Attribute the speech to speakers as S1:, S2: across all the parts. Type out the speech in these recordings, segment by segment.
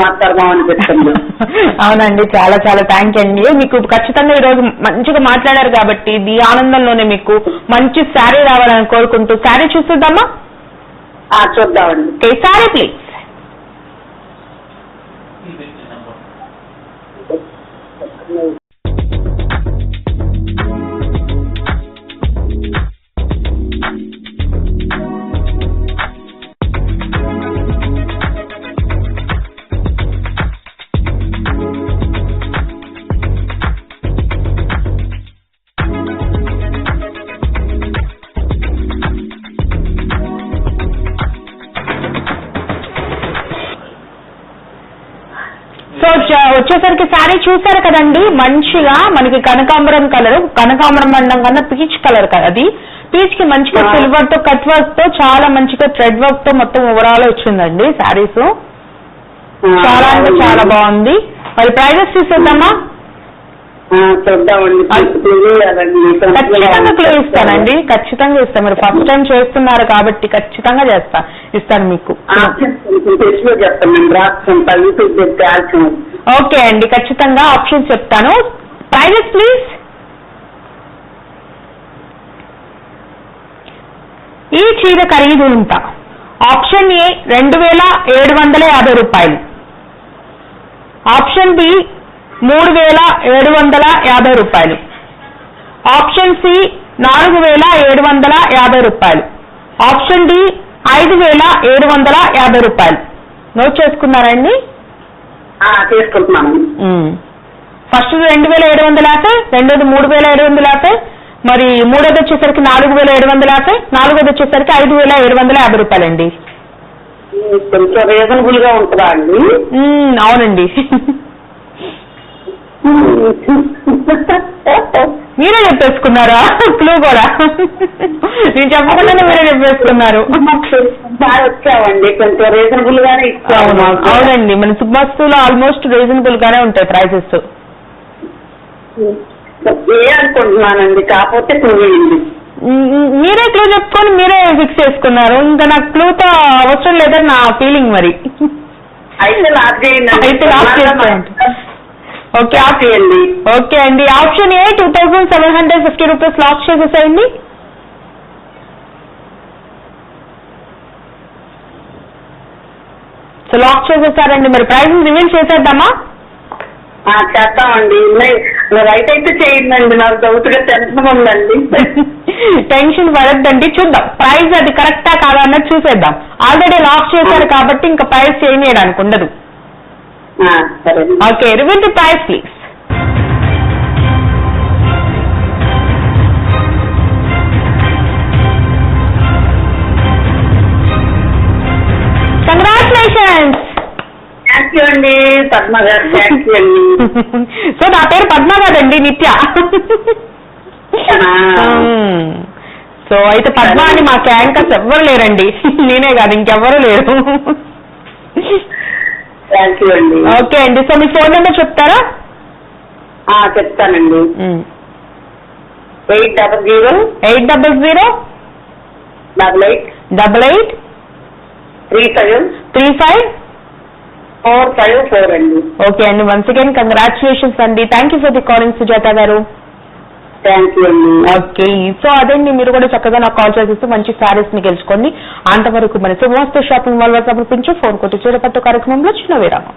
S1: మాట్లాడదాం అనిపిస్తుంది
S2: అవునండి చాలా చాలా థ్యాంక్ అండి. మీకు ఖచ్చితంగా ఈరోజు మంచిగా మాట్లాడారు కాబట్టి ఈ ఆనందంలోనే మీకు మంచి శారీ రావాలని కోరుకుంటూ శారీ చూస్తుందమ్మా
S1: చూద్దామండి.
S2: ఓకే శారీ ప్లీజ్ వచ్చేసరికి శారీ చూసారు కదండి. మంచిగా మనకి కనకాంబరం కలర్ కనకాంబరం అండం కన్నా పీచ్ కలర్ కదా అది. పీచ్కి మంచిగా. సిల్వర్తో కట్ వర్క్తో చాలా మంచిగా థ్రెడ్ వర్క్తో మొత్తం ఓవరాల్ వచ్చిందండి శారీస్ చాలా అంటే చాలా బాగుంది. మరి ప్రైజెస్ చూసేద్దామా. ఖచ్చితంగా క్లూ ఇస్తానండి. ఖచ్చితంగా ఇస్తాను. మీరు ఫస్ట్ టైం చేస్తున్నారు కాబట్టి ఖచ్చితంగా చేస్తా. ఇస్తాను మీకు. ఓకే అండి ఖచ్చితంగా ఆప్షన్ చెప్తాను. ప్రైజెస్ ప్లీజ్ ఈ చీర ఖరీదు ఎంత? ఆప్షన్ ఏ రెండు వేల ఏడు వందల యాభై రూపాయలు. ఆప్షన్ బి మూడు వేల ఏడు వందల యాభై రూపాయలు. ఆప్షన్ సి నాలుగు వేల ఏడు వందల యాభై రూపాయలు. ఆప్షన్ డి ఐదు వేల ఏడు వందల యాభై రూపాయలు. నోట్ చేసుకున్నారండి
S1: చేసుకుంటున్నాను
S2: ఫస్ట్ రెండు వేల ఏడు వందల యాభై రెండోది మూడు వేల ఏడు వందల యాభై మరి మూడోది వచ్చేసరికి నాలుగు వేల ఏడు వందల యాభై నాలుగోది వచ్చేసరికి ఐదు వేల ఏడు వందల యాభై రూపాయలండి.
S1: కొంచెం రీజనబుల్గా ఉంటుందా అండి?
S2: అవునండి. మీరే చెప్పేసుకున్నారా? క్లూ కూడా. నేను చెప్పకుండానే మీరే చెప్పేసుకున్నారు.
S1: బాగా వచ్చావండి కొంచెం రీజనబుల్ గానే ఇచ్చాము
S2: అవును
S1: మాకు.
S2: అవునండి. మన సుబ్బాస్తులో ఆల్మోస్ట్ రీజనబుల్ గానే ఉంటాయి ప్రైసెస్
S1: అనుకుంటున్నానండి? కాకపోతే పోయింది
S2: మీరే క్లూ చెప్పుకొని మీరే ఫిక్స్ చేసుకున్నారు. ఇంకా నాకు క్లూతో అవసరం లేదని నా ఫీలింగ్ మరి.
S1: అయితే లాస్ట్
S2: అయితే లాస్ట్. ఓకే
S1: చేయండి.
S2: ఓకే అండి. Option A two thousand seven hundred fifty rupees lock చేసేసేయండి. సో లాక్ చేసేసారండి మరి ప్రైస్ రివీల్ చేసేద్దామా?
S1: చేస్తామండి. రైట్ అయితే చేయండి నాకు డౌట్గా టెన్షన్ ఉందండి.
S2: టెన్షన్ పడద్దండి. చూద్దాం. ప్రైస్ అది కరెక్టా కాదా అన్నది చూసేద్దాం. ఆల్రెడీ లాక్ చేశారు కాబట్టి ఇంకా ప్రైస్ చేంజ్ చేయడానికి ఉండదు.
S1: సరే.
S2: Okay reveal the price please congratulations
S1: thank you అండి. పద్మ గారు థ్యాంక్ యూ అండి.
S2: సో నా పేరు పద్మ కాదండి నిత్య. సో అయితే పద్మ అని మా యాంకర్స్ ఎవ్వరు లేరండి. నేనే కాదు ఇంకెవ్వరు లేరు.
S1: థ్యాంక్ యూ అండి.
S2: ఓకే అండి. సో మీ ఫోన్ నెంబర్ చెప్తారా?
S1: చెప్తానండి. Eight double zero
S2: eight double zero
S1: double eight
S2: double eight
S1: three five
S2: three five
S1: four five four అండి.
S2: ఓకే అండి. వన్స్ అగైన్ కంగ్రాచులేషన్స్ అండి. Thank you for the calling Sujatha garu.
S1: Thank you అండి
S2: okay so అదండి మీరు కూడా చక్కగా నాకు call చేసేసి మంచి శారీస్ని గెలుచుకోండి. అంతవరకు మన శుభమస్తు షాపింగ్ మాల్ వారు సమర్పించి ఫోన్ కొట్టి చీరపట్టు కార్యక్రమంలో చిన్న విరామం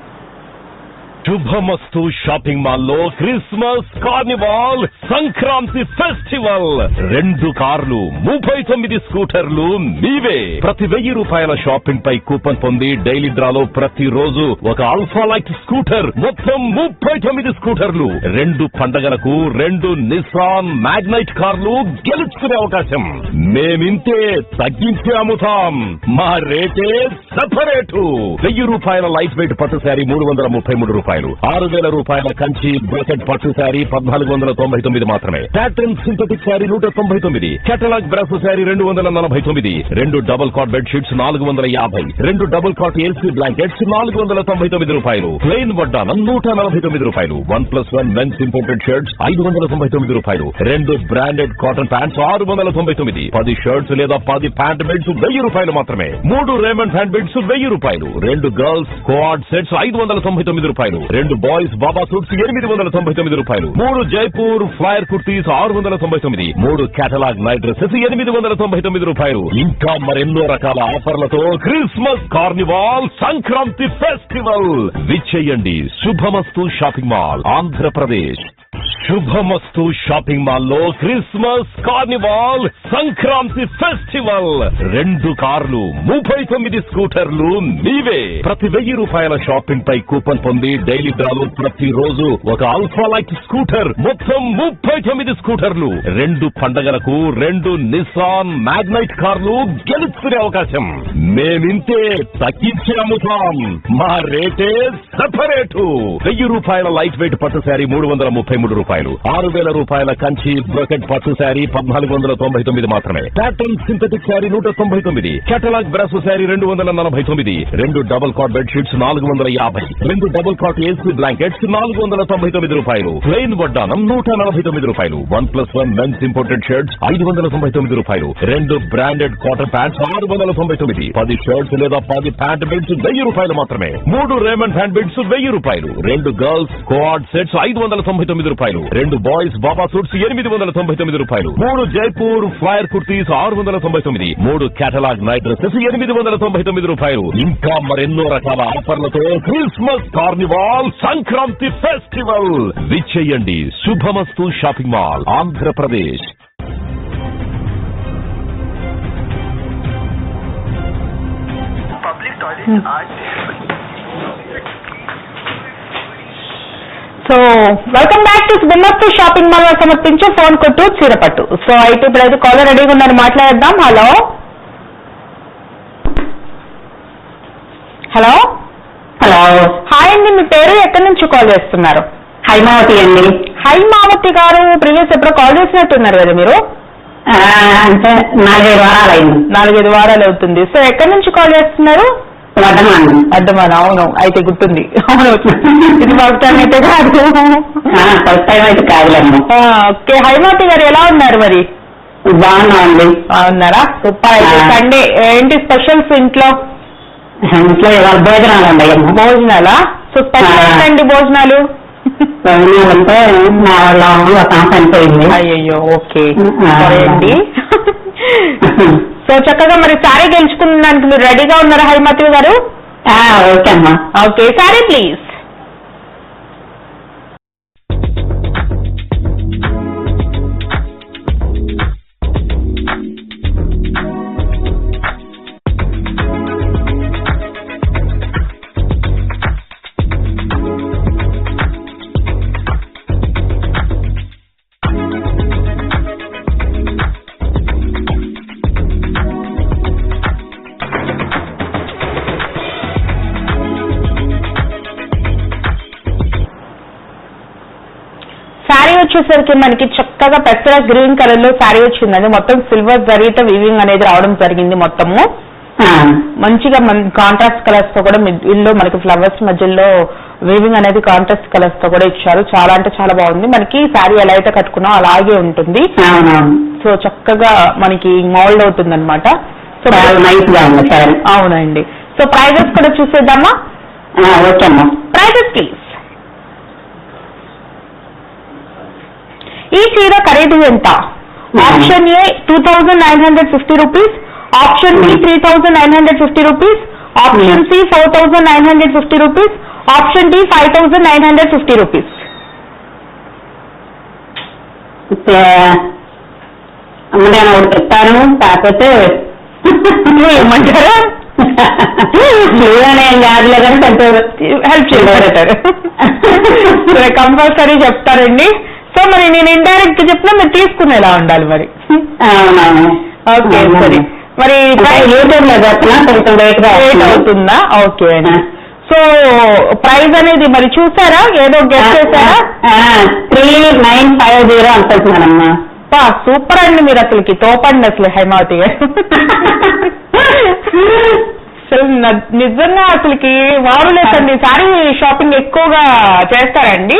S3: శుభమస్తు షాపింగ్ మాల్లో క్రిస్మస్ కార్నివాల్ సంక్రాంతి ఫెస్టివల్. రెండు కార్లు ముప్పై తొమ్మిది స్కూటర్లు మీవే ప్రతి వెయ్యి రూపాయల షాపింగ్ పై కూపన్ పొంది డైలీ డ్రాలో ప్రతి రోజు ఒక అల్ఫా లైట్ స్కూటర్ మొత్తం ముప్పై తొమ్మిది స్కూటర్లు. రెండు పండగలకు రెండు నిస్సాన్ మ్యాగ్నైట్ కార్లు గెలుచుకునే అవకాశం. మేమింతే తగ్గించి అమ్ముతాం మా రేటే సపరేటు. వెయ్యి రూపాయల లైట్ వెయిట్ పట్టు శారీ మూడు వందల ముప్పై మూడు రూపాయలు. రూపాయలు. ఆరు వేల రూపాయల కంచి బ్రాకెట్ పట్టు శారీ పద్నాలుగు వందల తొంభై తొమ్మిది మాత్రమే. ప్యాటర్న్ సింథటిక్ శారీ నూట తొంభై తొమ్మిది. కెటలాగ్ బ్రాస్ శారీ రెండు వందల నలభై తొమ్మిది. రెండు డబుల్ కాట్ బెడ్ షీట్స్ నాలుగు వందల యాభై. రెండు డబుల్ కాట్ ఏసీ బ్లాంకెట్స్ నాలుగు వందల తొంభై తొమ్మిది రూపాయలు. ప్లెయిన్ వడ్డానం నూట నలభై తొమ్మిది రూపాయలు. One plus one men's imported shirts ఐదు వందల తొంభై తొమ్మిది రూపాయలు. రెండు బ్రాండెడ్ కాటన్ ప్యాంట్స్ ఆరు వందల తొంభై తొమ్మిది. పది షర్ట్స్ లేదా పది ప్యాంట్ బెడ్స్ వెయ్యి రూపాయలు మాత్రమే. మూడు రేమండ్ హ్యాండ్ బెడ్స్ వెయ్యి రూపాయలు. రెండు గర్ల్స్ కోఆర్డ్ సెట్స్ ఐదు వందల తొంభై తొమ్మిది రూపాయలు. రెండు బాయ్స్ బాబా సూట్స్ ఎనిమిది వందల తొంభై తొమ్మిది రూపాయలు. మూడు జైపూర్ ఫ్లైర్ కుర్తీస్ ఆరు వందల తొంభై తొమ్మిది. మూడు కేటలాగ్ నైట్ డ్రెస్సెస్ ఎనిమిది వందల తొంభై తొమ్మిది రూపాయలు. ఇంకా మరెన్నో రకాల ఆఫర్లతో క్రిస్మస్ కార్నివాల్ సంక్రాంతి ఫెస్టివల్. విచ్చేయండి. శుభమస్తు షాపింగ్ మాల్ ఆంధ్రప్రదేశ్. శుభమస్తు షాపింగ్ మాల్లో క్రిస్మస్ కార్నివాల్ సంక్రాంతి ఫెస్టివల్. రెండు కార్లు ముప్పై తొమ్మిది స్కూటర్లు నీవే. ప్రతి వెయ్యి రూపాయల షాపింగ్ పై కూపన్ పొంది డైలీ డ్రాలు ప్రతి రోజు ఒక అల్ఫా లైట్ స్కూటర్ మొత్తం ముప్పై తొమ్మిది స్కూటర్లు. రెండు పండగలకు రెండు నిసాన్ మ్యాగ్నైట్ కార్లు గెలుచుకునే అవకాశం. మేమింతే తగ్గించి అమ్ముతాం మా రేటే సపరేటు. వెయ్యి రూపాయల లైట్ వెయిట్ పట్టు శారీ మూడు వందల ముప్పై మూడు రూపాయలు. ఆరు వేల రూపాయల కంచి బ్రోకెట్ పట్టు శారీ పద్నాలుగు వందల తొంభై తొమ్మిది మాత్రమే. ప్యాటర్న్ సింథటిక్ శారీ నూట తొంభై తొమ్మిది. కేటలాగ్ బ్రాస్ శారీ రెండు వందల నలభై తొమ్మిది. రెండు డబుల్ కాట్ బెడ్ షీట్స్ నాలుగు వందల యాభై. రెండు డబుల్ కాట్ ఏసీ బ్లాంకెట్స్ నాలుగు వందల తొంభై తొమ్మిది రూపాయలు. ప్లెయిన్ వడ్డానం నూట నలభై తొమ్మిది రూపాయలు. One plus one men's imported shirts ఐదు వందల తొంభై తొమ్మిది రూపాయలు. రెండు బ్రాండెడ్ కాటన్ ప్యాంట్స్ ఆరు వందల తొంభై తొమ్మిది. పది షర్ట్స్ లేదా పది ప్యాంట్ బెల్ట్స్ వెయ్యి రూపాయలు మాత్రమే. మూడు రేమండ్ హ్యాండ్ బెడ్స్ వెయ్యి రూపాయలు. రెండు గర్ల్స్ కోఆర్డ్ సెట్స్ ఐదు వందల తొంభై తొమ్మిది రూపాయలు. రెండు బాయ్స్ బాబా సూట్స్ ఎనిమిది వందల తొంభై తొమ్మిది రూపాయలు. మూడు జైపూర్ ఫ్లైర్ కుర్తీస్ ఆరు వందల తొంభై తొమ్మిది. మూడు కేటలాగ్ నైట్ డ్రెస్సెస్ ఎనిమిది వందల తొంభై తొమ్మిది రూపాయలు. ఇంకా మరెన్నో రకాల ఆఫర్లతో Christmas carnival Sankranti festival. విచ్చేయండి Shubhamastu shopping mall Andhra Pradesh.
S4: Public toilet
S2: so welcome back to బిమ్మస్తు shopping mall సమర్పించే ఫోన్ కొట్టు చీరపట్టు సో అయితే ఇప్పుడైతే కాలర్ రెడీగా ఉన్నారు. మాట్లాడదాం హలో హలో
S1: హలో
S2: హాయ్ అండి. మీ పేరు ఎక్కడి నుంచి కాల్ చేస్తున్నారు?
S1: హైమావతి అండి.
S2: హై మావతి గారు ప్రీవియస్ ఎప్పుడో కాల్ చేసినట్టున్నారు కదా మీరు?
S1: అంటే నాలుగైదు వారాలు అయింది
S2: నాలుగైదు వారాలు అవుతుంది. సో ఎక్కడి నుంచి కాల్ చేస్తున్నారు? అర్థమాన అవును అయితే గుర్తుంది. అవును. ఇది ఫస్ట్ టైం అయితే కాదు.
S1: ఫస్ట్ టైం అయితే కాదులేమ్మా.
S2: ఓకే హైమావతి గారు ఎలా ఉన్నారు మరి?
S1: బాగున్నామండి
S2: బాగున్నారా? సూపర్. అయితే. సండే ఏంటి స్పెషల్స్ ఇంట్లో?
S1: ఇంట్లో భోజనాలు అండి.
S2: భోజనాలా? సో స్పెషల్
S1: ఆ.
S2: ఏంటండి భోజనాలు?
S1: చనిపోయింది
S2: అయ్యయ్యో ఓకే. సరే అండి. సో చక్కగా మరి సారీ గెలుచుకున్నానికి మీరు రెడీగా ఉన్నారా హైమతి గారు?
S1: ఓకే అమ్మా.
S2: Okay sari please. వచ్చేసరికి మనకి చక్కగా పెసర గ్రీన్ కలర్లో శారీ వచ్చిందండి. మొత్తం సిల్వర్ జరీతో వీవింగ్ అనేది రావడం జరిగింది మొత్తము. మంచిగా మన కాంట్రాస్ట్ కలర్స్తో కూడా మిడిల్లో మనకి ఫ్లవర్స్ మధ్యలో వీవింగ్ అనేది కాంట్రాస్ట్ కలర్స్తో కూడా ఇచ్చారు. చాలా అంటే చాలా బాగుంది. మనకి శారీ ఎలా అయితే కట్టుకున్నాం అలాగే ఉంటుంది. సో చక్కగా మనకి మోల్డ్ అవుతుంది అనమాట సో
S1: నైస్గా ఉంది
S2: అవునండి. సో ప్రైజెస్ కూడా చూసేద్దామా?
S1: ఓకే అమ్మా.
S2: ప్రైజెస్ ప్లీజ్ ఈ చీర ఖరీదు ఎంత? Option A two thousand nine hundred fifty rupees option B three thousand nine hundred fifty rupees option C four thousand nine hundred fifty rupees option D five thousand nine hundred fifty rupees
S1: నేను ఒకటి చెప్తాను కాకపోతే
S2: ఏమంటారు? Help చేయగలుగుతారు compulsory చెప్తారండి. So మరి నేను indirect చెప్పినా మీరు తీసుకునేలా ఉండాలి మరి.
S1: అవునవును.
S2: ఓకే సరే. మరి
S1: యూట్యూబ్లో చెప్పినా కొంచెం లేట్.
S2: అవుతుందా? ఓకే. సో ప్రైస్ అనేది మరి చూసారా? ఏదో గెస్ట్ చేశారా?
S1: త్రీ నైన్ ఫైవ్ జీరో అనుకుంటున్నానమ్మా.
S2: పా సూపర్ అండి మీరు అసలుకి. తోపండి అసలు హైమావతి. అసలు నిజంగా అసలుకి వారులేదండి సారీ షాపింగ్ ఎక్కువగా చేస్తారండి.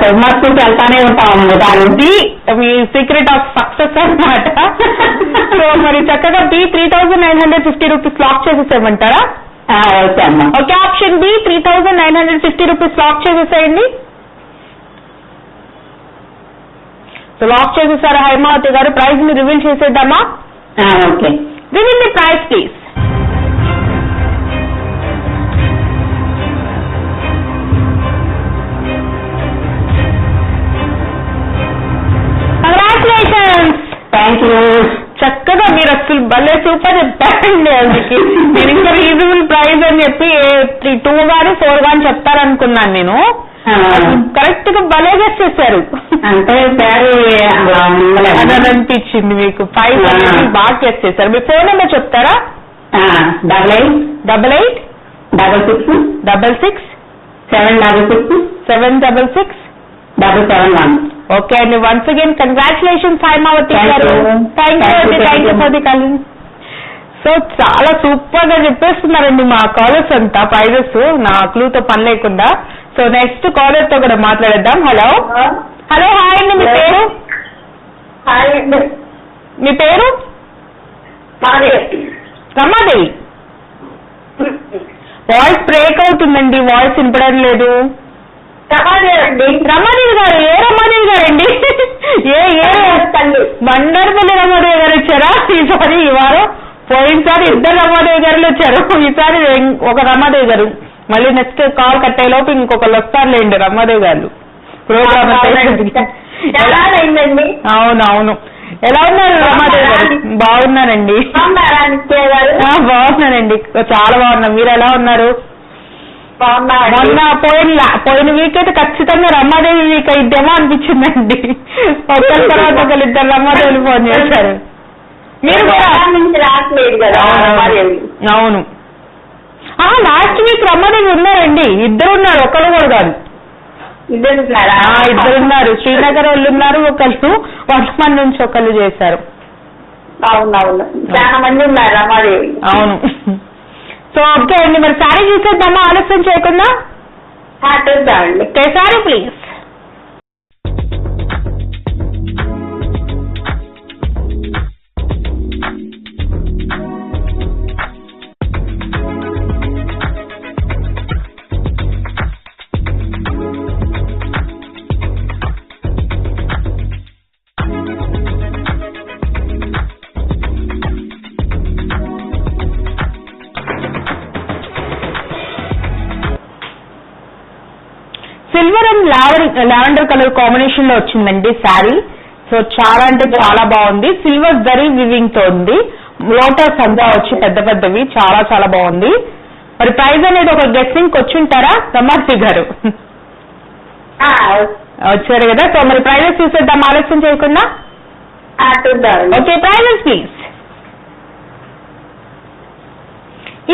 S1: శుభమస్తుకి వెళ్తానే ఉంటాము దాని
S2: ఇది మీ సీక్రెట్ ఆఫ్ సక్సెస్ అన్నమాట. సో మరి చక్కగా B three thousand nine hundred fifty rupees lock చేసేసేయమంటారా?
S1: Okay అమ్మా.
S2: Okay option B three thousand nine hundred fifty rupees lock చేసేసేయండి. సో లాక్ చేసేసారా హైమావతి గారు ప్రైస్ని రివీల్ చేసేద్దామా?
S1: Okay.
S2: Reveal the price please. చక్కగా మీరు అసలు భలే సూపర్ చెప్పారండి అందుకే. నేను ఇంకా రీజనబుల్ ప్రైస్ అని చెప్పి త్రీ టూ గాని ఫోర్ గాని చెప్తారనుకున్నాను నేను. కరెక్ట్గా భలే గెస్ట్ చేశారు.
S1: అంటే
S2: అని అనిపించింది మీకు? ఫైవ్. బాగా గెస్ట్ చేశారు. మీ ఫోన్ నెంబర్ చెప్తారా?
S1: Double eight
S2: double eight
S1: double six
S2: double six
S1: seven double six
S2: seven double six
S1: double seven one
S2: okay అండి once again congratulations Haimavati
S1: Thank
S2: గారు.
S1: you.
S2: Thank you
S1: Thank you,
S2: అండి thank you. For the so చాలా సూపర్గా చెప్పేస్తున్నారండి మా callers అంతా prices నా క్లూతో పని లేకుండా. సో నెక్స్ట్ కాలర్తో కూడా మాట్లాడేద్దాం. హలో హలో హాయ్ అండి మీ పేరు?
S1: హాయ్
S2: మీ పేరు?
S1: మాది.
S2: రమాదేవి. వాయిస్ బ్రేక్ అవుతుందండి వాయిస్ వినపడం లేదు
S1: అండి
S2: రమాదేవి గారు ఏ రమాదేవి గారండి? ఏ ఏ
S1: తల్లి?
S2: బండారుపల్లి రమాదేవి గారు వచ్చారా? ఈసారి ఈ వారం పోయినసారి ఇద్దరు రమాదేవి గారులు వచ్చారు. ఈసారి ఒక రమాదేవి గారు. మళ్ళీ నెక్స్ట్ కాల్ కట్టే లోపు ఇంకొకళ్ళు వస్తారులేండి రమాదేవి గారు. ప్రోగ్రామ్ అవునవును. ఎలా ఉన్నారు రమాదేవి గారు? బాగున్నానండి బాగున్నానండి. చాలా బాగున్నా. మీరు ఎలా ఉన్నారు? మొన్న పోయిన పోయిన వీక్ అయితే ఖచ్చితంగా రమాదేవి వీక్ అయిద్దేమో అనిపించిందండి. ఒకరి తర్వాత ఒకరు ఇద్దరు రమాదేవులు ఫోన్ చేశారు. మీరు. అవును. లాస్ట్ వీక్ రమాదేవి ఉన్నారండి. ఇద్దరు ఉన్నారు ఒకరు కూడా కాదు.
S1: ఇద్దరు ఉన్నారా?
S2: ఆ, ఇద్దరు ఉన్నారు. శ్రీనగర్ వాళ్ళు ఉన్నారు ఒకళ్ళు వర్ధమాన్ నుంచి ఒకళ్ళు చేశారు.
S1: అవునవును. చాలా మంది ఉన్నారు రమాదేవి.
S2: అవును. సో ఓకే అండి మరి సారీ చూసేద్దామా? ఆలస్యం చేయకుండా? Okay sari please. Lavender colour కాంబినేషన్లో వచ్చిందండి శారీ. సో చాలా అంటే చాలా బాగుంది. సిల్వర్ జరీ వివింగ్తో ఉంది. లోటస్ అంతా వచ్చి పెద్ద పెద్దవి చాలా చాలా బాగుంది. మరి ప్రైస్ అనేది ఒక గెస్టింగ్ వచ్చి ఉంటారా రమాశ్రీ గారు. వచ్చారు కదా. సో మరి ప్రైజెస్ చూసేద్దాం ఆలస్యం చేయకుండా. ఓకే ప్రైజెస్ ప్లీజ్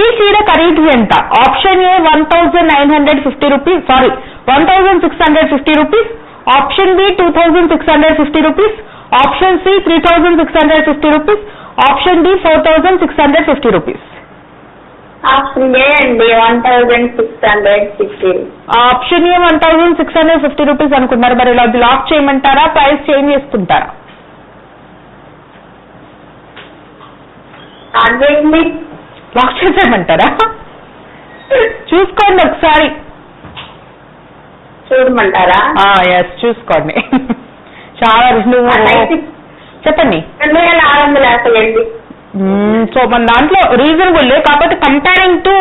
S2: ఈ చీర ఖరీదు ఎంత? Option A one thousand nine hundred fifty rupees sorry one thousand six hundred fifty rupees option B two thousand six hundred fifty rupees option C three thousand six hundred fifty rupees option D four thousand six hundred fifty rupees
S1: option A అండి one thousand six hundred sixty
S2: option A one thousand six hundred fifty rupees అనుకుంటున్నారు మరి ఇలా lock చేయమంటారా? Price change చేసుకుంటారా
S1: అదేంటి
S2: lock చేసేయమంటారా? చూసుకోండి ఒకసారి.
S1: చూడమంటారా?
S2: Yes చూసుకోండి. చాలా రెండు చెప్పండి.
S1: రెండు వేల ఆరు వందలు వేస్తాయండి
S2: సో మన దాంట్లో రీజనబుల్ కాకపోతే comparing to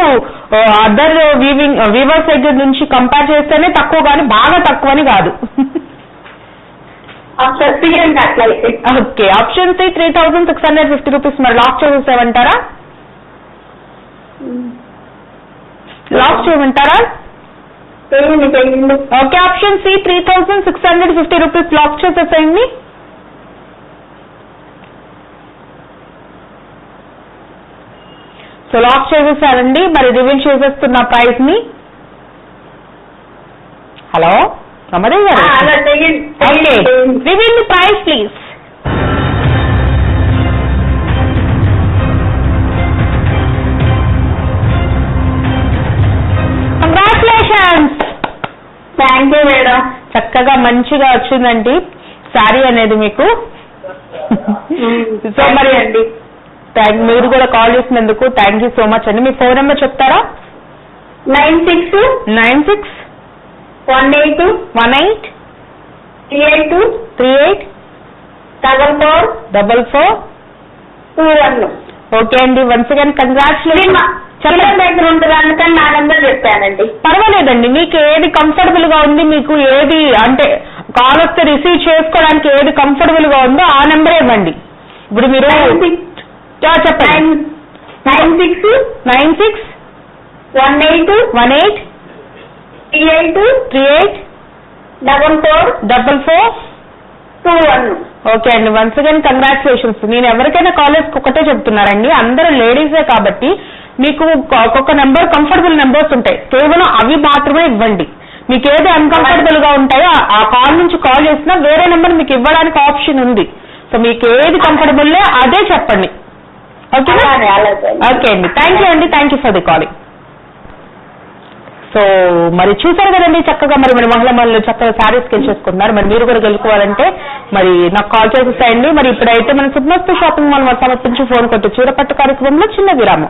S2: other weaving weavers దగ్గర నుంచి కంపేర్ చేస్తేనే తక్కువ కానీ బాగా తక్కువ అని కాదు okay option C three thousand six hundred fifty rupees మరి లాక్ చేసేసామంటారా లాక్ చేయమంటారా? Okay option C three thousand six hundred fifty rupees lock చేసేసేయండి సో లాక్ చేసేసారండి. మరి రివీల్ చేసేస్తున్న ప్రైస్ని. హలో
S1: నమదే
S2: గారు? రివీల్ ది ప్రైస్ ప్లీజ్ చక్కగా మంచిగా వచ్చిందండి. సారీ అనేది మీకు. సో మరి
S1: అండి.
S2: థ్యాంక్ మీరు కూడా కాల్ చేసినందుకు థ్యాంక్ యూ సో మచ్ అండి. మీ ఫోన్ నెంబర్ చెప్తారా?
S1: Nine six
S2: nine six
S1: one eight
S2: one eight
S1: three eight
S2: three eight
S1: double four
S2: double four
S1: two one.
S2: Okay అండి. వన్స్ అగైన్ కంగ్రాచులేషన్
S1: పిల్లల దగ్గర ఉంటుంది అందుకని నా నెంబర్ చెప్పానండి.
S2: పర్వాలేదండి మీకు ఏది కంఫర్టబుల్గా ఉంది మీకు ఏది అంటే కాల్ వస్తే రిసీవ్ చేసుకోవడానికి ఏది కంఫర్టబుల్గా ఉందో ఆ నెంబర్ ఇవ్వండి. ఇప్పుడు మీరు ఆ, చెప్పండి.
S1: Nine nine six
S2: nine six
S1: one eight
S2: one eight
S1: three eight
S2: three eight
S1: double four
S2: double four
S1: two one.
S2: Okay అండి వన్స్ అగైన్ కంగ్రాచులేషన్స్ నేను ఎవరికైనా కాలేజ్కి ఒకటే చెప్తున్నారండి అందరూ లేడీసే కాబట్టి మీకు ఒక్క- ఒక్కొక్క నెంబర్ కంఫర్టబుల్ నెంబర్స్ ఉంటాయి. కేవలం అవి మాత్రమే ఇవ్వండి. మీకు ఏది అన్కంఫర్టబుల్గా ఉంటాయో ఆ- కాల్ నుంచి కాల్ చేసినా వేరే నెంబర్ మీకు ఇవ్వడానికి ఆప్షన్ ఉంది. సో మీకు ఏది కంఫర్టబుల్ అదే చెప్పండి. ఓకే అండి. థ్యాంక్ యూ అండి. Thank you for the calling so మరి చూసారు కదండి చక్కగా మరి మన మహిళ మహిళలు చక్కగా శారీస్ గెలిచేసుకుంటున్నారు మరి మీరు కూడా గెలుచుకోవాలంటే మరి నాకు కాల్ చేసేసేయండి. మరి ఇప్పుడైతే మన సుబ్మస్తు షాపింగ్ మాల్ సమర్పించి ఫోన్ కొట్టు చీరపట్టు కార్యక్రమంలో చిన్న విరామం.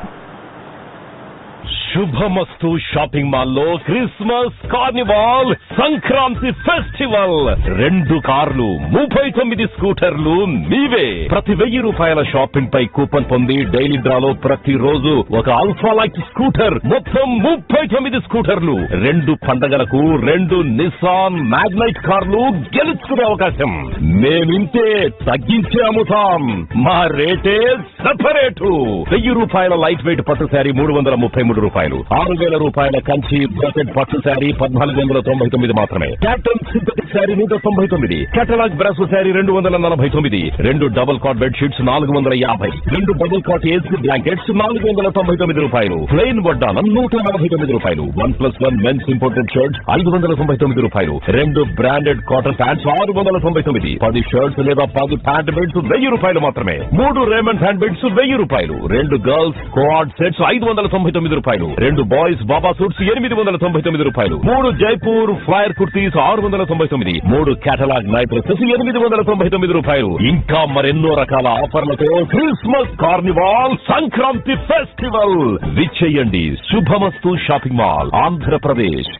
S3: శుభమస్తు షాపింగ్ మాల్లో క్రిస్మస్ కార్నివాల్ సంక్రాంతి ఫెస్టివల్. రెండు కార్లు ముప్పై తొమ్మిది స్కూటర్లు మీవే. ప్రతి వెయ్యి రూపాయల షాపింగ్ పై కూపన్ పొంది డైలీ డ్రాలో ప్రతి రోజు ఒక అల్ఫా లైట్ స్కూటర్ మొత్తం ముప్పై తొమ్మిది స్కూటర్లు. రెండు పండగలకు రెండు నిస్సాన్ మ్యాగ్నైట్ కార్లు గెలుచుకునే అవకాశం. మేమింతే తగ్గించి అమ్ముతాం మా రేటే సెపరేటు. వెయ్యి రూపాయల లైట్ వెయిట్ పట్టు శారీ మూడు వందల ముప్పై మూడు రూపాయలు. ఆరు వేల రూపాయల కంచి బ్రాకెట్ పట్టు శారీ పద్నాలుగు వందల తొంభై తొమ్మిది మాత్రమే. క్యాటన్ సింథటిక్ శారీ నూట తొంభై తొమ్మిది. కేటలాగ్ బ్రస్ శారీ రెండు వందల నలభై తొమ్మిది. రెండు డబుల్ కాట్ బెడ్ షీట్స్ నాలుగు వందల యాభై. రెండు డబుల్ కాట్ ఏసీ బ్లాంకెట్స్ నాలుగు వందల తొంభై తొమ్మిది రూపాయలు. ప్లెయిన్ వడ్డానం నూట నలభై తొమ్మిది రూపాయలు. One plus one men's imported shirts ఐదు వందల తొంభై తొమ్మిది రూపాయలు. రెండు బ్రాండెడ్ కాటన్ ప్యాంట్స్ ఆరు వందల తొంభై తొమ్మిది. పది షర్ట్స్ లేదా పది ప్యాంట్ బెడ్స్ వెయ్యి రూపాయలు మాత్రమే. మూడు రేమండ్ హ్యాండ్ బెడ్స్ వెయ్యి రూపాయలు. రెండు గర్ల్స్ కోఆర్డ్ సెట్స్ ఐదు వందల తొంభై తొమ్మిది రూపాయలు. రెండు బాయ్స్ బాబా సూట్స్ ఎనిమిది వందల తొంభై తొమ్మిది రూపాయలు. మూడు జైపూర్ ఫ్లైర్ కుర్తీస్ ఆరు వందల తొంభై తొమ్మిది. మూడు కేటలాగ్ నైట్ డ్రెస్సెస్ ఎనిమిది వందల తొంభై తొమ్మిది రూపాయలు. ఇంకా మరెన్నో రకాల ఆఫర్లతో క్రిస్మస్ కార్నివాల్ సంక్రాంతి ఫెస్టివల్. విచ్చేయండి. శుభమస్తు షాపింగ్ మాల్ ఆంధ్రప్రదేశ్.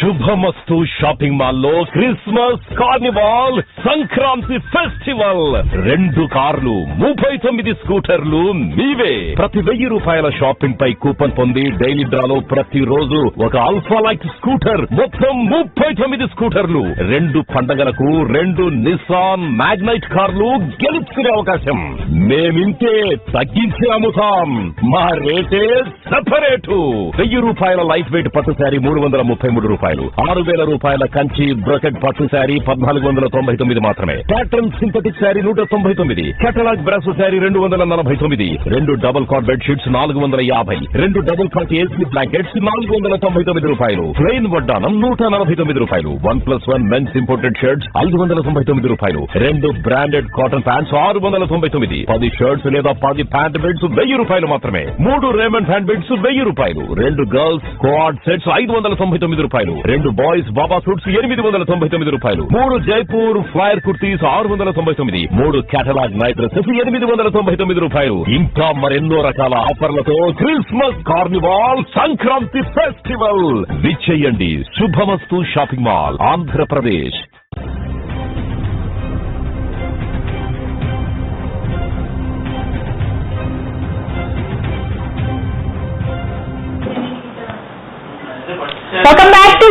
S3: శుభమస్తు షాపింగ్ మాల్లో క్రిస్మస్ కార్నివాల్ సంక్రాంతి ఫెస్టివల్. రెండు కార్లు ముప్పై తొమ్మిది స్కూటర్లు మీవే. ప్రతి వెయ్యి రూపాయల షాపింగ్ పై కూపన్ పొంది డైలీ డ్రాలో ప్రతి రోజు ఒక అల్ఫా లైట్ స్కూటర్ మొత్తం ముప్పై తొమ్మిది స్కూటర్లు. రెండు పండగలకు రెండు నిసాన్ మ్యాగ్నైట్ కార్లు గెలుచుకునే అవకాశం. మేమింతే తగ్గించి అమ్ముతాం మా రేటే సపరేటు. వెయ్యి రూపాయల లైట్ వెయిట్ పట్టు శారీ మూడు వందల ముప్పై మూడు రూపాయలు. ఆరు వేల రూపాయల కంచి బ్రోకెట్ పట్టు శారీ పద్నాలుగు వందల తొంభై తొమ్మిది మాత్రమే. ప్యాటర్న్ సింథటిక్ శారీ నూట తొంభై తొమ్మిది. కెటలాగ్ బ్రాస్ శారీ రెండు వందల నలభై తొమ్మిది. రెండు డబుల్ కాట్ బెడ్ షీట్స్ నాలుగు వందల యాభై. రెండు డబుల్ కాట్ ఏసీ బ్లాంకెట్స్ నాలుగు వందల తొంభై తొమ్మిది రూపాయలు. ప్లెయిన్ వడ్డానం నూట నలభై తొమ్మిది రూపాయలు. One plus one men's imported shirts ఐదు వందల తొంభై తొమ్మిది రూపాయలు. రెండు బ్రాండెడ్ కాటన్ ప్యాంట్స్ ఆరు వందల తొంభై తొమ్మిది. పది షర్ట్స్ లేదా పది ప్యాంట్ బెడ్స్ వెయ్యి రూపాయలు మాత్రమే. మూడు రేమండ్ హ్యాండ్ బెడ్స్ వెయ్యి రూపాయలు. రెండు గర్ల్స్ కోఆర్డ్ సెట్స్ ఐదు వందల తొంభై తొమ్మిది రూపాయలు. రెండు బాయ్స్ బాబా సూట్స్ ఎనిమిది వందల తొంభై తొమ్మిది రూపాయలు. మూడు జైపూర్ ఫ్లైర్ కుర్తీస్ ఆరు వందల తొంభై తొమ్మిది. మూడు కేటలాగ్ నైట్ డ్రెస్సెస్ ఎనిమిది వందల తొంభై తొమ్మిది రూపాయలు. ఇంకా మరెన్నో రకాల ఆఫర్లతో క్రిస్మస్ కార్నివాల్ సంక్రాంతి ఫెస్టివల్. విచ్చేయండి. శుభమస్తు షాపింగ్ మాల్ ఆంధ్రప్రదేశ్.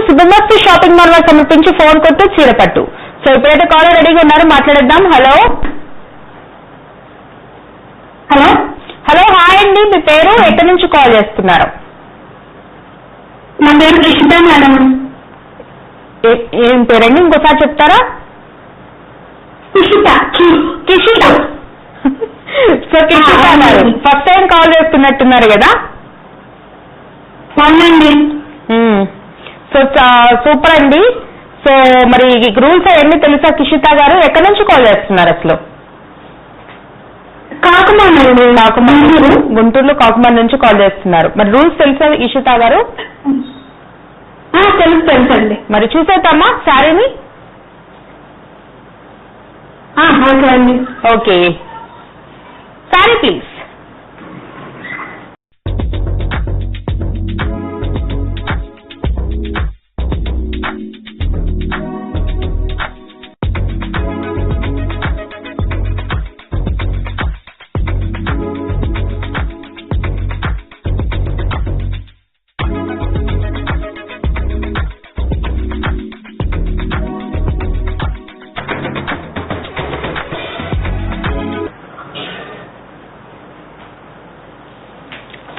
S2: శుభమస్తు షాపింగ్ మాల్ వారు సమర్పించి ఫోన్ కొట్టు చీరపట్టు సో ఇప్పుడైతే కాలర్ రెడీగా ఉన్నారు మాట్లాడేద్దాం. హలో హలో హలో హాయ్ అండి. మీ పేరు? ఎక్కడి నుంచి కాల్ చేస్తున్నారు?
S1: నా పేరు కృష్ణ మేడం.
S2: ఏ- ఏం పేరండి? ఇంకోసారి చెప్తారా?
S1: కృషిత
S2: కిషిత సో గారు ఫస్ట్ టైం కాల్ చేస్తున్నట్టున్నారు కదా?
S1: అవునండి.
S2: మ్మ్. సో సూపర్ అండి. సో మరి రూల్స్ అవన్నీ తెలుసా కిషిత గారు? ఎక్కడి నుంచి కాల్ చేస్తున్నారు అసలు?
S1: కాకమానండి
S2: కాకుమార్ గుంటూరులో కాకుమార్ నుంచి కాల్ చేస్తున్నారు. మరి రూల్స్ తెలుసా ఇషిత గారు?
S1: తెలుసు తెలుసండి
S2: మరి చూసేద్దామా శారీని?
S1: ఓకే అండి.
S2: Okay. Sari please.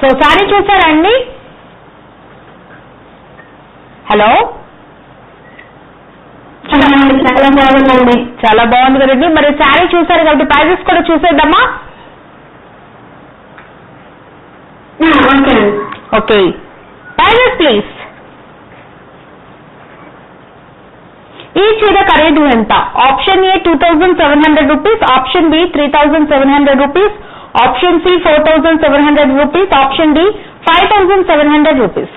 S2: So sari చూసారా అండి హలో?
S1: చాలా బాగుందండి.
S2: చాలా బాగుంది కదండి. మరి శారీ చూసారు కాబట్టి ప్రైజెస్ కూడా చూసేద్దామా?
S1: ఓకే.
S2: ప్రైజెస్ ప్లీజ్ ఈ చీర ఖరీదు ఎంత? Option A two thousand seven hundred rupees option B three thousand seven hundred rupees option C four thousand seven hundred rupees option D five thousand seven hundred rupees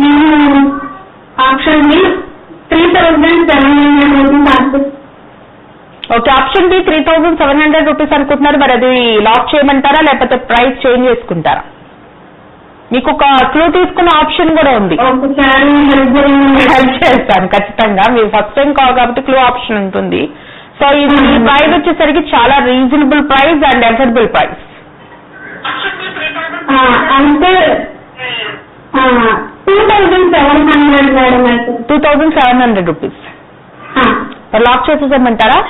S1: నేను option B three thousand seven hundred
S2: okay option B three thousand seven hundred rupees అనుకుంటున్నారు. మరి అది lock చేయమంటారా? లేకపోతే price change చేసుకుంటారా? మీకు ఒక clue తీసుకున్న ఆప్షన్ కూడా ఉంది.
S1: హెల్ప్
S2: చేస్తాను. ఖచ్చితంగా. మీరు ఫస్ట్ టైం కాల్ కాబట్టి క్లూ ఆప్షన్ ఉంటుంది. సో ఇది ఈ ప్రైస్ వచ్చేసరికి చాలా reasonable price and affordable price
S1: అంటే two thousand seven hundred madam
S2: two thousand seven hundred rupees lock చేసేసేయమంటారా?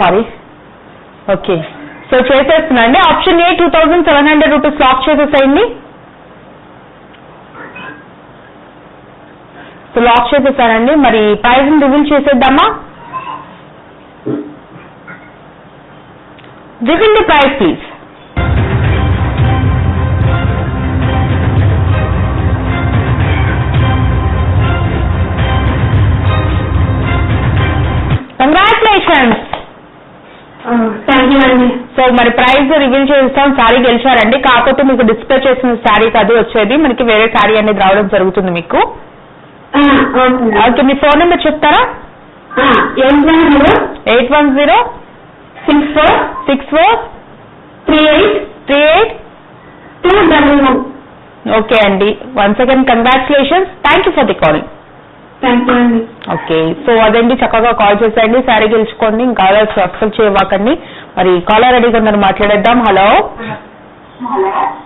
S2: Sorry okay so చేసేస్తున్నాండి option A two thousand seven hundred rupees lock చేసేసేయండి. So lock చేసేసానండి. మరి price reveal చేసేద్దామా? Reveal the prize please. Congratulations so మరి praise reveal చేస్తాం శారీ గెలిచారండి. కాకపోతే మీకు display చేసిన శారీ కాదు వచ్చేది. మనకి వేరే శారీ అనేది రావడం జరుగుతుంది మీకు.
S1: ఓకే
S2: మీ ఫోన్ నెంబర్ చెప్తారా?
S1: Eight one zero
S2: eight one zero
S1: six four
S2: six four
S1: three eight
S2: three eight
S1: two double one.
S2: Okay అండి. Once again congratulations thank you for the call okay so అదండి చక్కగా call చేసేయండి. శారీ గెలుచుకోండి. ఇంకా అస్సలు చేయవాకండి. మరి caller రెడీగా ఉన్నారు మాట్లాడేద్దాం. హలో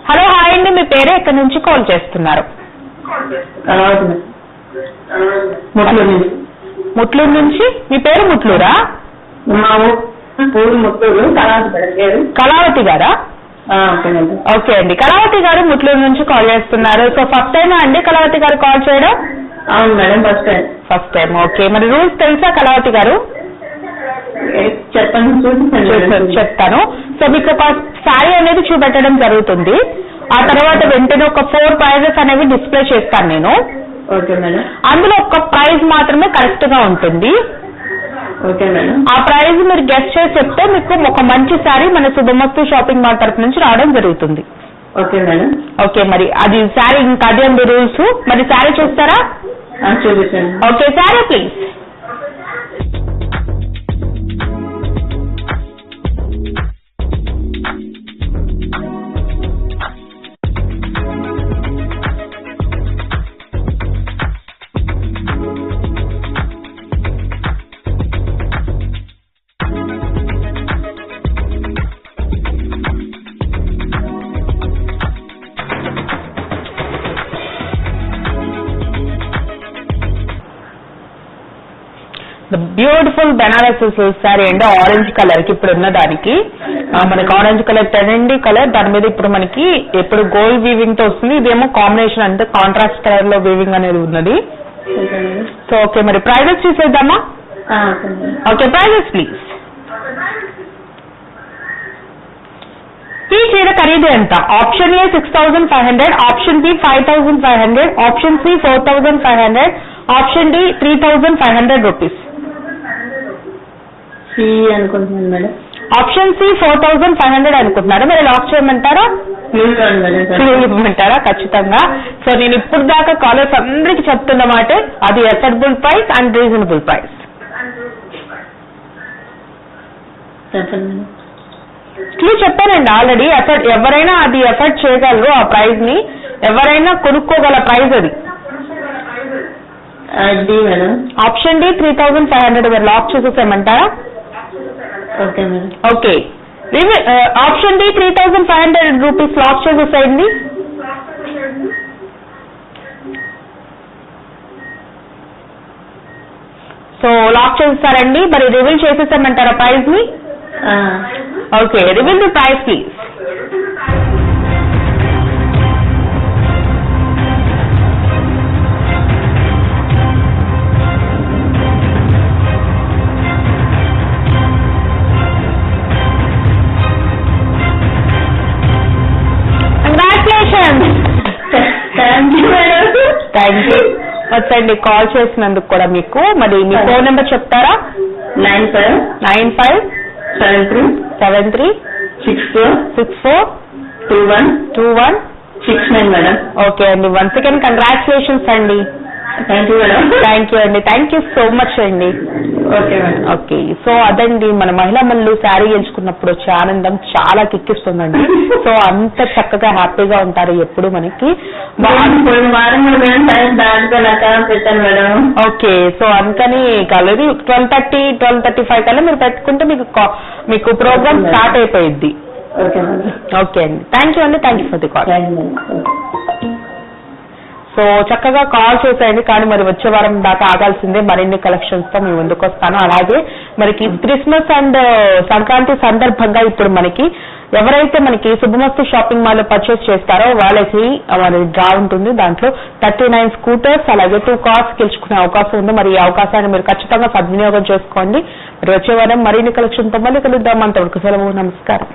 S2: హలో హాయ్ అండి. మీ పేరు? ఎక్కడి నుంచి కాల్ చేస్తున్నారు?
S1: ముట్లూరు
S2: నుంచి. మీ పేరు ముట్లూరా? కళావతి గారా? ఓకే అండి. కళావతి గారు ముట్లూరు నుంచి కాల్ చేస్తున్నారు. సో ఫస్ట్ టైం అండి కళావతి గారు కాల్ చేయడం?
S1: అవును madam first time
S2: first time okay మరి రూల్స్ తెలుసా కళావతి గారు? చెప్తాను. సో మీకు ఒక శారీ అనేది చూపెట్టడం జరుగుతుంది. ఆ తర్వాత వెంటనే ఒక ఫోర్ ప్రైజెస్ అనేవి డిస్ప్లే చేస్తాను నేను.
S1: Okay madam.
S2: అందులో ఒక ప్రైజ్ మాత్రమే కరెక్ట్గా ఉంటుంది.
S1: Okay madam.
S2: ఆ ప్రైజ్ మీరు గెస్ట్ చేసి చెప్తే మీకు ఒక మంచి శారీ మన శుభమస్తు షాపింగ్ మాల్ తరపు నుంచి రావడం జరుగుతుంది.
S1: Okay madam.
S2: ఓకే మరి అది శారీ ఇంకా అది రూల్స్ మరి శారీ చూస్తారా? Okay sari please beautiful Banaras silk sari అండి ఆరెంజ్ కలర్కి ఇప్పుడు ఉన్న దానికి. మనకి ఆరెంజ్ కలర్ టెనండి కలర్ దాని మీద ఇప్పుడు మనకి ఎప్పుడు గోల్డ్ వీవింగ్తో వస్తుంది. ఇదేమో కాంబినేషన్ అంటే కాంట్రాస్ట్ కలర్లో వీవింగ్ అనేది ఉన్నది. సో ఓకే మరి ప్రైజెస్ చూసేద్దామా?
S1: ఓకే
S2: ప్రైజెస్ ప్లీజ్ ఈ చీర ఖరీదు ఎంత? Option A six thousand five hundred option B five thousand five hundred option C four thousand five hundred option D three thousand five hundred rupees
S1: C అనుకుంటున్నాను madam.
S2: Option C four thousand five hundred అనుకుంటున్నారా? మీరు lock చేయమంటారా? ఇవ్వమంటారా ఖచ్చితంగా. So నేను ఇప్పుడు దాకా college అందరికి చెప్తున్న మాట అది affordable price and reasonable price clue చెప్పానండి ఆల్రెడీ ఎఫర్ట్ ఎవరైనా అది ఎఫర్ట్ చేయగలరు ఆ ప్రైజ్ని. ఎవరైనా కొనుక్కోగల ప్రైజ్ అది. Option D three thousand five hundred మీరు lock చేసేసేయమంటారా?
S1: Okay madam.
S2: Okay. Option D three thousand five hundred rupees lock చేసేసేయండి సో లాక్ చేసేసారండి మరి రివీల్ చేసేసామంటారా
S1: ప్రైస్ని?
S2: Okay reveal the price please వచ్చండి కాల్ చేసినందుకు కూడా మీకు. మరి మీ ఫోన్ నెంబర్ చెప్తారా?
S1: Nine five.
S2: Nine five.
S1: Seven three.
S2: Seven three.
S1: Six four.
S2: Six four.
S1: Two one.
S2: Two one.
S1: Six nine madam.
S2: Okay అండి. వన్స్ అగైన్ కంగ్రాచులేషన్స్ అండి.
S1: Thank you madam
S2: thank you అండి thank you so much అండి
S1: okay madam
S2: okay so అదండి మన మహిళా మల్లు శారీ గెలుచుకున్నప్పుడు వచ్చే ఆనందం చాలా కిక్కిస్తుందండి సో అంత చక్కగా హ్యాపీగా ఉంటారు ఎప్పుడు మనకి. ఓకే సో అందుకని కలది twelve thirty twelve thirty five కల్లా మీరు పెట్టుకుంటే మీకు మీకు ప్రోగ్రామ్ స్టార్ట్ అయిపోయింది
S1: ఓకే
S2: అండి. థ్యాంక్ యూ అండి thank you for the call
S1: thank you madam
S2: so చక్కగా కాల్ చేసేయండి. కానీ మరి వచ్చే వారం దాకా ఆగాల్సిందే. మరిన్ని కలెక్షన్స్తో మీ ముందుకు వస్తాను. అలాగే మనకి క్రిస్మస్ అండ్ uh, సంక్రాంతి సందర్భంగా ఇప్పుడు మనకి ఎవరైతే మనకి శుభమస్తు షాపింగ్ మాల్లో పర్చేస్ చేస్తారో వాళ్ళకి మరి డ్రా ఉంటుంది. దాంట్లో థర్టీ నైన్ స్కూటర్స్ అలాగే టూ కార్స్ గెలుచుకునే అవకాశం ఉంది. మరి ఈ అవకాశాన్ని మీరు ఖచ్చితంగా సద్వినియోగం చేసుకోండి. మరి వచ్చే వారం మరిన్ని కలెక్షన్తో మళ్ళీ కలుద్దాం. అంతవరకు సెలవు. నమస్కారం.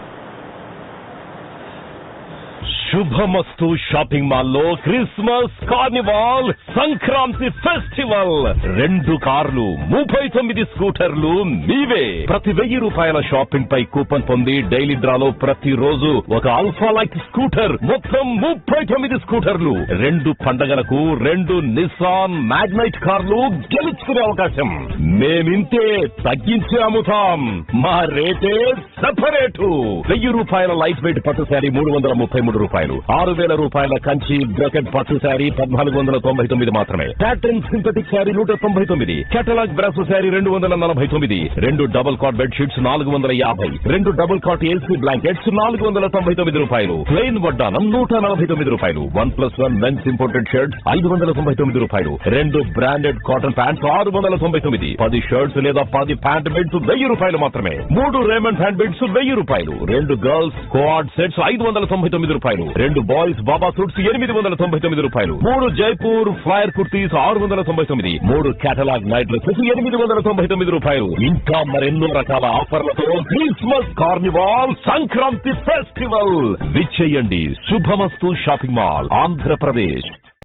S3: శుభమస్తు షాపింగ్ మాల్లో క్రిస్మస్ కార్నివాల్ సంక్రాంతి ఫెస్టివల్. రెండు కార్లు ముప్పై తొమ్మిది స్కూటర్లు మీవే. ప్రతి వెయ్యి రూపాయల షాపింగ్ పై కూపన్ పొంది డైలీ డ్రాలో ప్రతి రోజు ఒక అల్ఫా లైక్ స్కూటర్ మొత్తం ముప్పై తొమ్మిది స్కూటర్లు. రెండు పండగలకు రెండు నిసాన్ మ్యాగ్నైట్ కార్లు గెలుచుకునే అవకాశం. మేమింతే తగ్గించి అమ్ముతాం మా రేటే సపరేటు. వెయ్యి రూపాయల లైట్ వెయిట్ పట్టు శారీ మూడు వందల ముప్పై మూడు రూపాయలు. ఆరు వేల రూపాయల కంచి బ్రకెట్ పట్టు శారీ పద్నాలుగు వందల తొంభై తొమ్మిది మాత్రమే. ప్యాటర్న్ సింథటిక్ శారీ నూట తొంభై తొమ్మిది. కేటలాగ్ బ్రస్ శారీ రెండు వందల నలభై తొమ్మిది. రెండు డబుల్ కాట్ బెడ్ షీట్స్ నాలుగు వందల యాభై. రెండు డబుల్ కాట్ ఏసీ బ్లాంకెట్స్ నాలుగు వందల తొంభై తొమ్మిది రూపాయలు. ప్లెయిన్ వడ్డానం నూట నలభై తొమ్మిది రూపాయలు. One plus one men's imported shirts ఐదు వందల తొంభై తొమ్మిది రూపాయలు. రెండు బ్రాండెడ్ కాటన్ ప్యాంట్స్ ఆరు వందల తొంభై తొమ్మిది. పది షర్ట్స్ లేదా పది ప్యాంట్ బెడ్స్ వెయ్యి రూపాయలు మాత్రమే. మూడు రేమండ్ హ్యాండ్ బెడ్స్ వెయ్యి రూపాయలు. రెండు గర్ల్స్ కోఆర్డ్ సెట్స్ ఐదు వందల తొంభై తొమ్మిది రూపాయలు. రెండు బాయ్స్ బాబా సూట్స్ ఎనిమిది వందల తొంభై తొమ్మిది రూపాయలు. మూడు జైపూర్ ఫ్లైర్ కుర్తీస్ ఆరు వందల తొంభై తొమ్మిది. మూడు కేటలాగ్ నైట్ డ్రెస్సెస్ ఎనిమిది వందల తొంభై తొమ్మిది రూపాయలు. ఇంకా మరెన్నో రకాల ఆఫర్లతో క్రిస్మస్ కార్నివాల్ సంక్రాంతి ఫెస్టివల్ విచ్చేయండి. శుభమస్తు షాపింగ్ మాల్ ఆంధ్రప్రదేశ్.